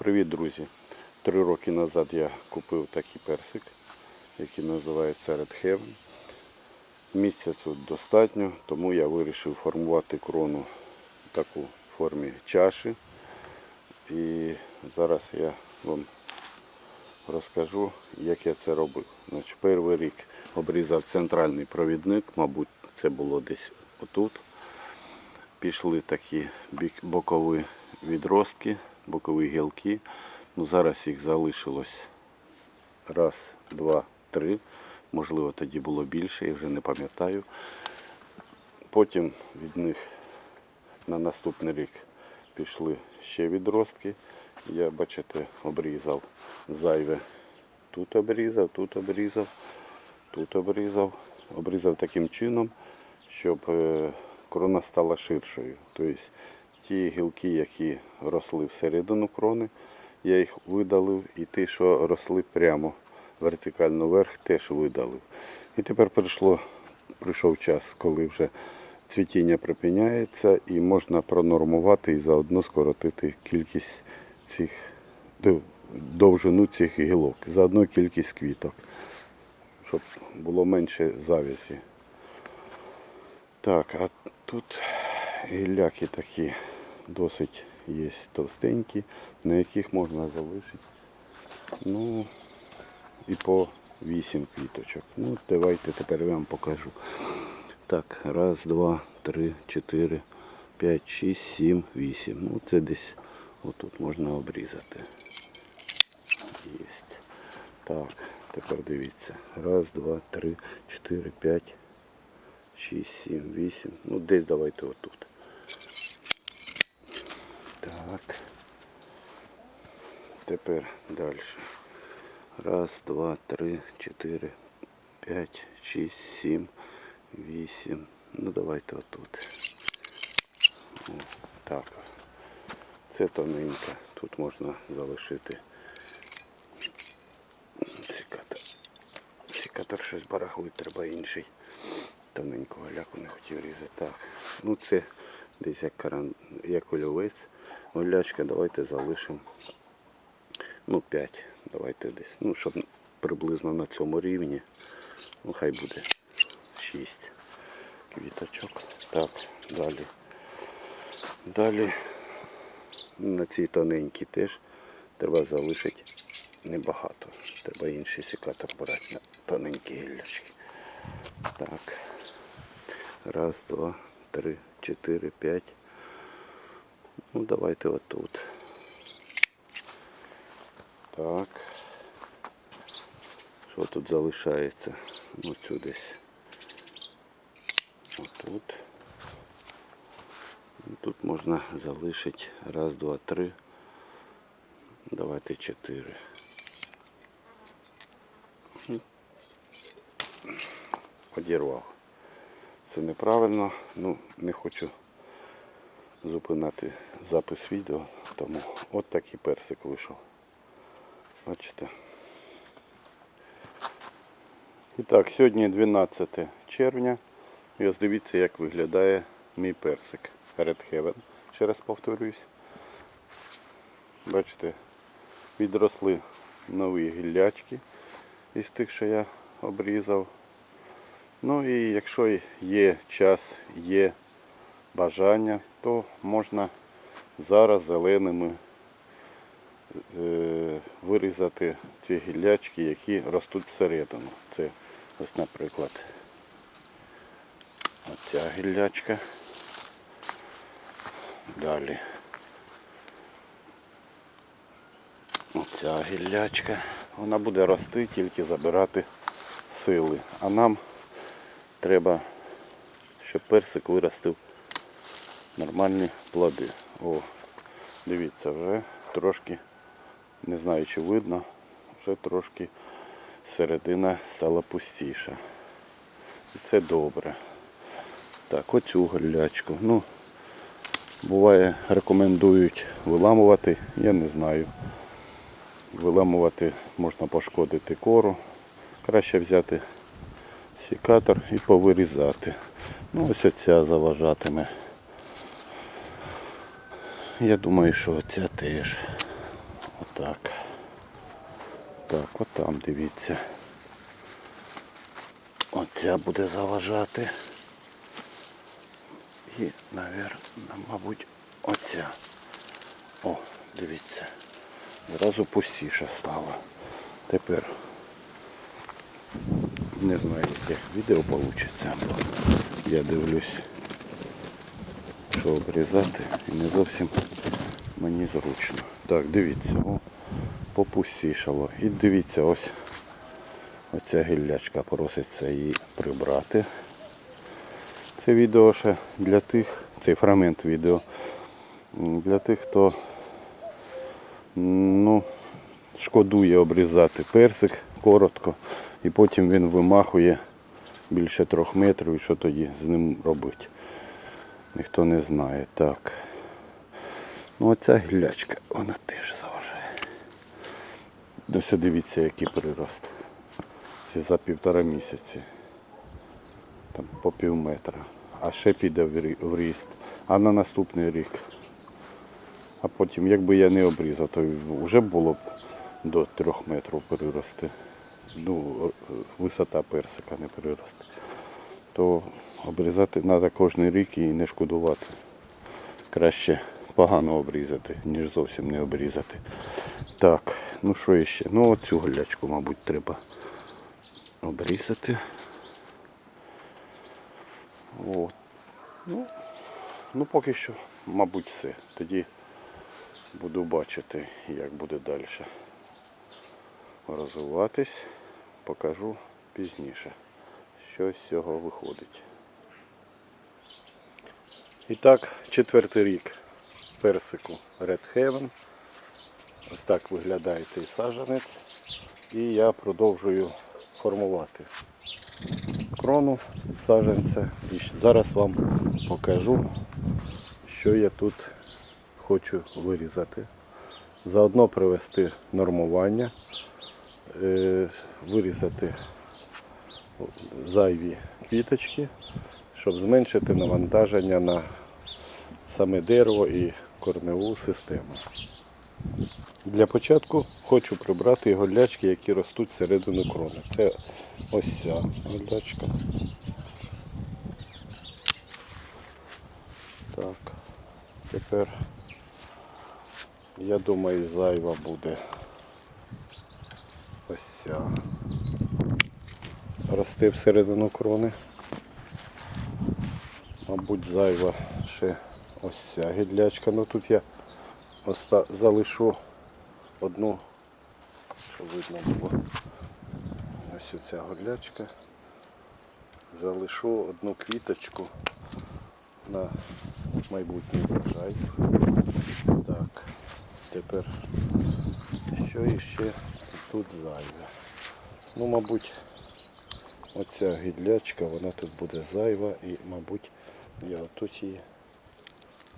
Привіт, друзі! Три роки назад я купив такий персик, який називається Red Heaven. Місця тут достатньо, тому я вирішив формувати крону в таку формі чаші. І зараз я вам розкажу, як я це робив. Значить, перший рік обрізав центральний провідник, мабуть, це було десь отут. Пішли такі бокові відростки, бокові гілки. Ну, зараз їх залишилось раз, два, три. Можливо, тоді було більше, я вже не пам'ятаю. Потім від них на наступний рік пішли ще відростки. Я, бачите, обрізав зайве. Тут обрізав, тут обрізав, тут обрізав. Обрізав таким чином, щоб е, крона стала ширшою. Тобто ті гілки, які росли всередину крони, я їх видалив, і ті, що росли прямо вертикально вверх, теж видалив. І тепер прийшло, прийшов час, коли вже цвітіння припиняється і можна пронормувати і заодно скоротити кількість цих довжину цих гілок, заодно кількість квіток, щоб було менше завязі. Так, а тут гілляки такі досить є товстенькі, на яких можна залишити. Ну, і по 8 квіточок. Ну, давайте тепер я вам покажу. Так, раз, два, три, чотири, п'ять, шість, сім, вісім. Ну, це десь отут можна обрізати. Єсть. Так, тепер дивіться. Раз, два, три, чотири, п'ять, шість, сім, вісім. Ну, десь давайте отут. Так. Тепер далі. Раз, два, три, чотири, п'ять, шість, сім, вісім. Ну давайте отут. О, так. Це тоненьке. Тут можна залишити цікатор. Щось барахлить, треба інший. Тоненького ляку не хотів різати. Так. Ну це десь як каран, як ольовець. Олячка давайте залишимо. Ну, 5. Давайте десь. Ну, щоб приблизно на цьому рівні. Ну, хай буде 6 квіточок. Так, далі. Далі на цій тоненькій теж треба залишити небагато. Треба інший секатор брати на тоненькі гіллячки. Так. Раз, два, три, чотири, п'ять. Ну, давайте отут. Так. Що тут залишається? Оцю десь. Отут. Ну, Тут можна залишити раз, два, три. Давайте чотири. Одірвав. Це неправильно, ну не хочу зупинати запис відео, тому от такий персик вийшов. Бачите? І так, сьогодні 12 червня. І ось дивіться, як виглядає мій персик Red Heaven. Ще раз повторююсь. Бачите, відросли нові гіллячки із тих, що я обрізав. Ну і якщо є час, є бажання, то можна зараз зеленими вирізати ці гіллячки, які ростуть всередину. Це ось, наприклад, оця гіллячка. Далі. Оця гіллячка. Вона буде рости, тільки забирати сили. А нам треба, щоб персик виростив нормальні плоди. О, дивіться, вже трошки, не знаю чи видно, вже трошки середина стала пустіша. І це добре. Так, оцю гіллячку. Ну, буває, рекомендують виламувати, я не знаю. Виламувати можна пошкодити кору. Краще взяти секатор і повирізати. Ну ось оця заважатиме. Я думаю, що оця теж. Отак. Так, от там дивіться. Оця буде заважати. І, навер... мабуть, оця. О, дивіться. Зразу пустіше стало. Тепер не знаю, яке відео вийде, я дивлюсь, що обрізати і не зовсім мені зручно. Так, дивіться, о, попустішало. І дивіться, ось оця гіллячка проситься її прибрати. Це відео ще для тих, цей фрагмент відео для тих, хто ну, шкодує обрізати персик коротко, і потім він вимахує більше трьох метрів, і що тоді з ним робити. Ніхто не знає. Так. Ну оця гілячка, вона теж Досі дивіться, який прирост. Це за півтора місяці. Там по пів метра. А ще піде в ріст. А на наступний рік. А потім, якби я не обрізав, то вже було б до трьох метрів прирости. Ну, висота персика не приросте. То обрізати треба кожен рік і не шкодувати. Краще погано обрізати, ніж зовсім не обрізати. Так, ну що іще? Ну оцю глячку, мабуть, треба обрізати. От. Ну, ну поки що, мабуть, все. Тоді буду бачити, як буде далі розвиватись. Покажу пізніше, що з цього виходить. І так, четвертий рік персику Red Heaven. Ось так виглядає цей саджанець. І я продовжую формувати крону саджанця. І зараз вам покажу, що я тут хочу вирізати. Заодно привести нормування, е, вирізати зайві квіточки, щоб зменшити навантаження на саме дерево і корневу систему. Для початку хочу прибрати голячки, які ростуть всередину крони. Це ось ця голячка. Так, тепер я думаю зайва буде ось ця. Рости всередину крони. Мабуть, зайва ще ось ця гідлячка. Ну тут я оста... залишу одну, щоб видно було. Ось оця горлячка. Залишу одну квіточку на майбутній врожай. Так, тепер що іще тут зайве? Ну, мабуть, оця гідлячка, вона тут буде зайва і, мабуть, я отут її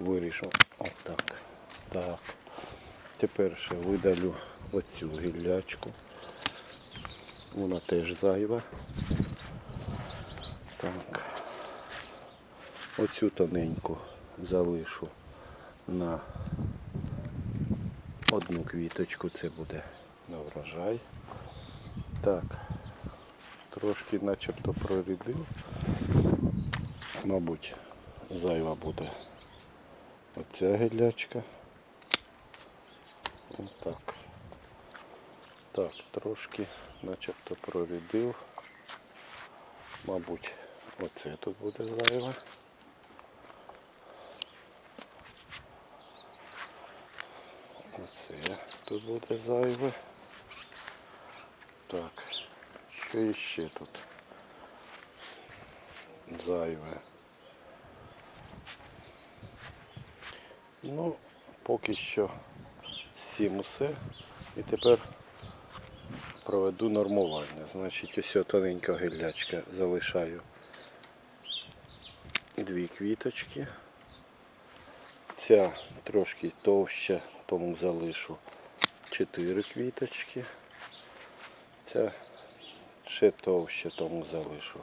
вирішу. Отак. Так. Тепер ще видалю оцю гіллячку. Вона теж зайва. Так. Оцю тоненьку залишу на одну квіточку, це буде на врожай. Так, трошки начебто прорядив. Мабуть, зайва буде оця гіллячка. Отак. Так, трошки начебто прорядив. Мабуть, оце тут буде зайве. Оце тут буде зайве. Так, що іще тут? Зайве. Ну, поки що сім усе. І тепер проведу нормування. Значить, ось тоненька гіллячка залишаю дві квіточки. Ця трошки товща, тому залишу чотири квіточки. Ця ще товща, тому залишу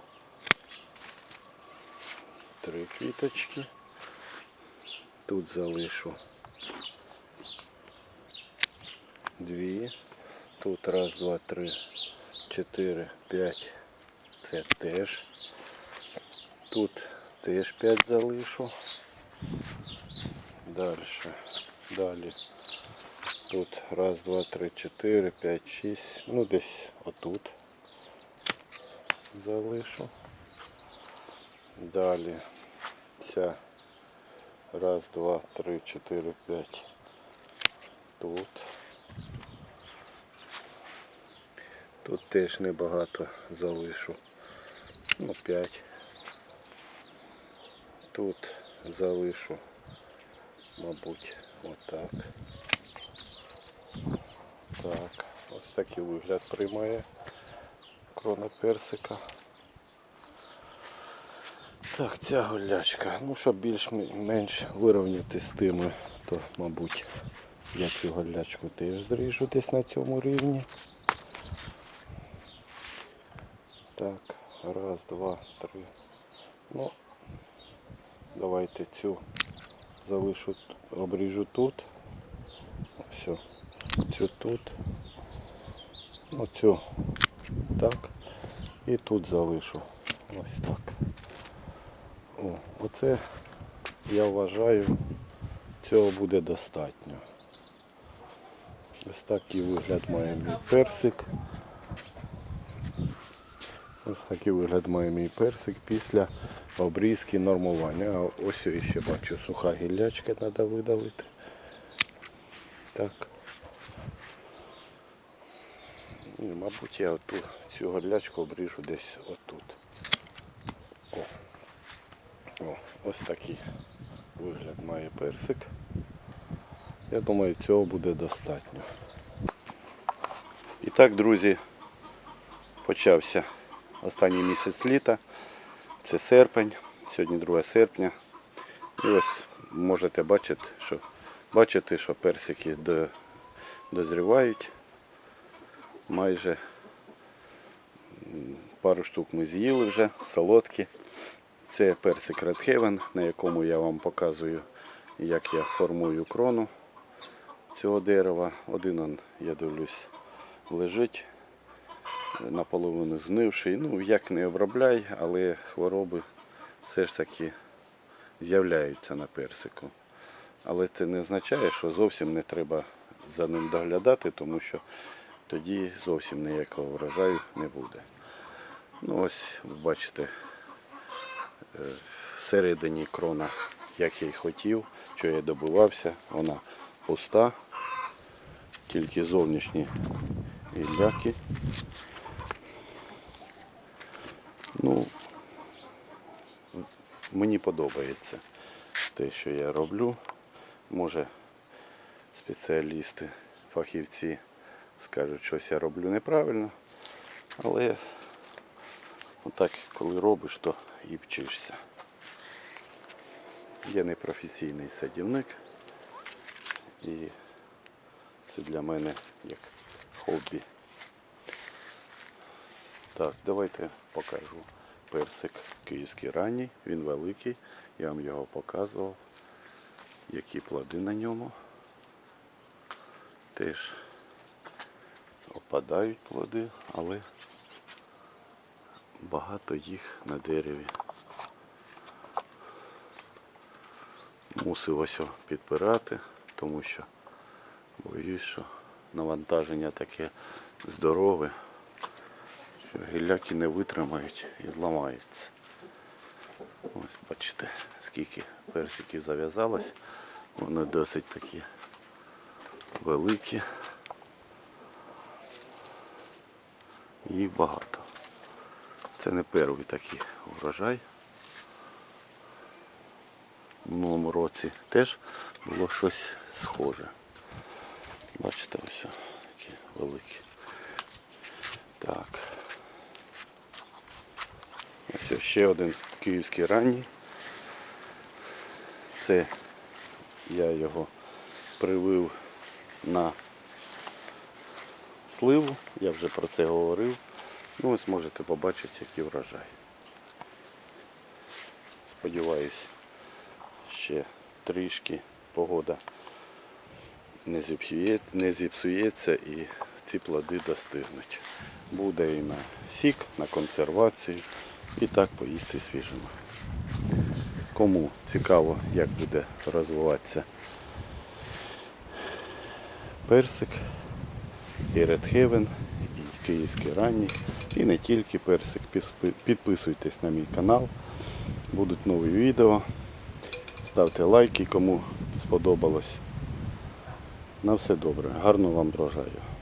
три квіточки. Тут залишу дві. Тут раз, два, три, чотири, п'ять. Це теж. Тут теж п'ять залишу. Далі. Далі. Тут раз, два, три, чотири, п'ять, шість. Ну десь отут залишу. Далі ця раз, два, три, чотири, п'ять. Тут. Тут теж небагато залишу. Ну, п'ять. Тут залишу, мабуть, отак. Так, ось такий вигляд приймає крона персика. Так, ця гулячка. Ну, щоб більш-менш вирівняти з тими, то, мабуть, я цю гулячку теж зріжу десь на цьому рівні. Так, раз, два, три. Ну, давайте цю залишу, обріжу тут. Все. Цю тут. Ну, цю так. І тут залишу. Ось так. О, оце я вважаю, цього буде достатньо. Ось такий вигляд має персик. Ось такий вигляд має мій персик після обрізки нормування. А ось я ще бачу суха гіллячка треба видалити. Так. Ні, мабуть, я оту цю горлячку обріжу десь отут. О. О, ось такий вигляд має персик. Я думаю, цього буде достатньо. І так, друзі, почався останній місяць літа. Це серпень, сьогодні 2 серпня. І ось можете бачити, що, бачити, що персики до, дозрівають. Майже пару штук ми з'їли вже, солодкі. Це персик Red Heaven, на якому я вам показую, як я формую крону цього дерева. Один, он, я дивлюсь, лежить наполовину знивший. Ну, як не обробляй, але хвороби все ж таки з'являються на персику. Але це не означає, що зовсім не треба за ним доглядати, тому що тоді зовсім ніякого врожаю не буде. Ну ось ви бачите, е, всередині крона, як я й хотів, що я добивався, вона пуста, тільки зовнішні гілляки. Ну, мені подобається те, що я роблю. Може, спеціалісти, фахівці скажуть, щось я роблю неправильно, але отак, коли робиш, то і вчишся. Я не професійний садівник і це для мене як хобі. Так, давайте покажу персик київський ранній, він великий, я вам його показував, які плоди на ньому. Теж опадають плоди, але багато їх на дереві. Мусив ось підпирати, тому що боюсь, що навантаження таке здорове, гілляки не витримають і зламаються. Ось бачите, скільки персиків зав'язалось. Вони досить такі великі. Їх багато. Це не перший такий урожай. В минулому році теж було щось схоже. Бачите, ось такі великі. Так. Ось ще один київський ранній. Це я його привив на сливу, я вже про це говорив. Ну ось можете побачити, який врожай. Сподіваюсь, ще трішки погода не, зіпсує, не зіпсується і ці плоди достигнуть. Буде і на сік, на консервацію, і так поїсти свіжими. Кому цікаво, як буде розвиватися персик, і Heaven, і київський ранній, і не тільки персик. Підписуйтесь на мій канал, будуть нові відео. Ставте лайки, кому сподобалось. На все добре. Гарного вам врожаю.